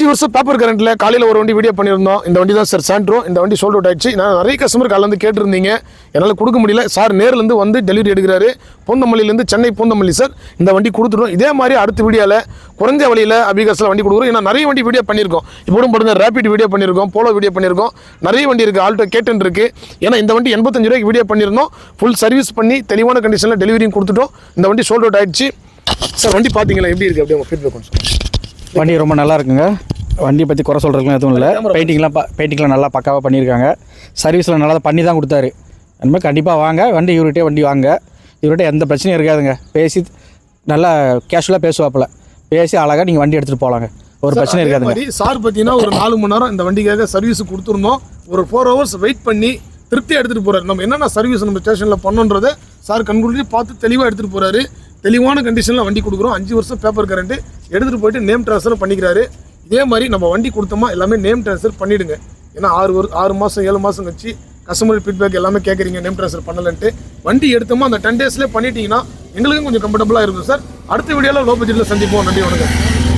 அஞ்சு வருஷம் பேப்பர் கரண்ட்ல காலையில் ஒரு வண்டி வீடியோ பண்ணியிருந்தோம். இந்த வண்டி தான் சார் சாண்ட்ரோ இந்த வண்டி சோல்ட் அவுட் ஆயிடுச்சு. நான் நிறைய கஸ்டமர் காலையில் வந்து கேட்டிருந்தீங்க. என்னால் கொடுக்க முடியல. சார் நேர்லேருந்து வந்து டெலிவரி எடுக்கிறாரு. பூந்தமல்லியிலேருந்து சென்னை பூந்தமல்லி சார் இந்த வண்டி கொடுத்துடும் இதே மாதிரி அடுத்த வீடியோவில் குறைஞ்ச வழியில் அபிகாஸில் வண்டி கொடுக்குறோம். ஏன்னா நிறைய வண்டி வீடியோ பண்ணியிருக்கோம். இப்போ கூட பாருங்க ரேபிட் வீடியோ பண்ணியிருக்கோம். போலோ வீடியோ பண்ணியிருக்கோம். நிறைய வண்டி இருக்குது ஆல்டோ கேட்டன் இருக்குது ஏன்னா இந்த வண்டி எண்பத்தஞ்சு ரூபாய்க்கு வீடியோ பண்ணியிருந்தோம். ஃபுல் சர்வீஸ் பண்ணி தெளிவான கண்டிஷனில் டெலிவரியும் கொடுத்துட்டோம். இந்த வண்டி சோல்ட் அவுட் ஆயிடுச்சு. சார் வண்டி பார்த்தீங்களா எப்படி இருக்குது அப்படியே உங்கள் ஃபீட்பேக் கொஞ்சம் வண்டி ரொம்ப நல்லா இருக்குங்க. வண்டியை பற்றி குறை சொல்கிறதுக்குலாம் எதுவும் இல்லை. பெயிண்டிங்லாம் ப பெயிண்டிங்லாம் நல்லா பக்காவாக பண்ணியிருக்காங்க. சர்வீஸில் நல்லா பண்ணி தான் கொடுத்தாரு. அதுமாதிரி கண்டிப்பாக வாங்க. வண்டி இவர்கிட்டே வண்டி வாங்க. இவர்கிட்ட எந்த பிரச்சனையும் இருக்காதுங்க. பேசி நல்லா கேஷுவலாக பேசுவாப்பில். பேசி அழகாக நீங்கள் வண்டி எடுத்துகிட்டு போகலாங்க ஒரு பிரச்சனை மாதிரி சார் பார்த்தீங்கன்னா ஒரு நாலு மணி நேரம் இந்த வண்டிக்காக சர்வீஸ் கொடுத்துருந்தோம் ஒரு ஃபோர் ஹவர்ஸ் வெயிட் பண்ணி திருப்தியாக எடுத்துகிட்டு போறாரு. நம்ம என்னென்ன சர்வீஸ் நம்ம ஸ்டேஷனில் பண்ணோன்றதை சார் கண்குள்ளி பார்த்து தெளிவாக எடுத்துகிட்டு போறாரு. தெளிவான கண்டிஷனில் வண்டி கொடுக்குறோம். அஞ்சு வருஷம் பேப்பர் கரண்ட் எடுத்துகிட்டு போயிட்டு நேம் ட்ரான்ஸ்ஃபர் பண்ணிக்கிறாரு. இதே மாதிரி நம்ம வண்டி கொடுத்தோமா எல்லாமே நேம் ட்ரான்ஸ்ஃபர் பண்ணிவிடுங்க ஏன்னா ஆறு ஒரு ஆறு மாதம் ஏழு மாதம் கழிச்சு கஸ்டமர் ஃபீட்பேக் எல்லாமே கேட்குறீங்க நேம் ட்ரான்ஸ்ஃபர் பண்ணலன்ட்டு. வண்டி எடுத்தோமா அந்த டென் டேஸ்லேயே பண்ணிட்டீங்கன்னா எங்களுக்கும் கொஞ்சம் கம்ஃபர்டபுளாக இருக்கும் சார். அடுத்த வீடியோவில் லோ பட்ஜெட்டில் சந்திப்போம். நன்றி வணக்கம்.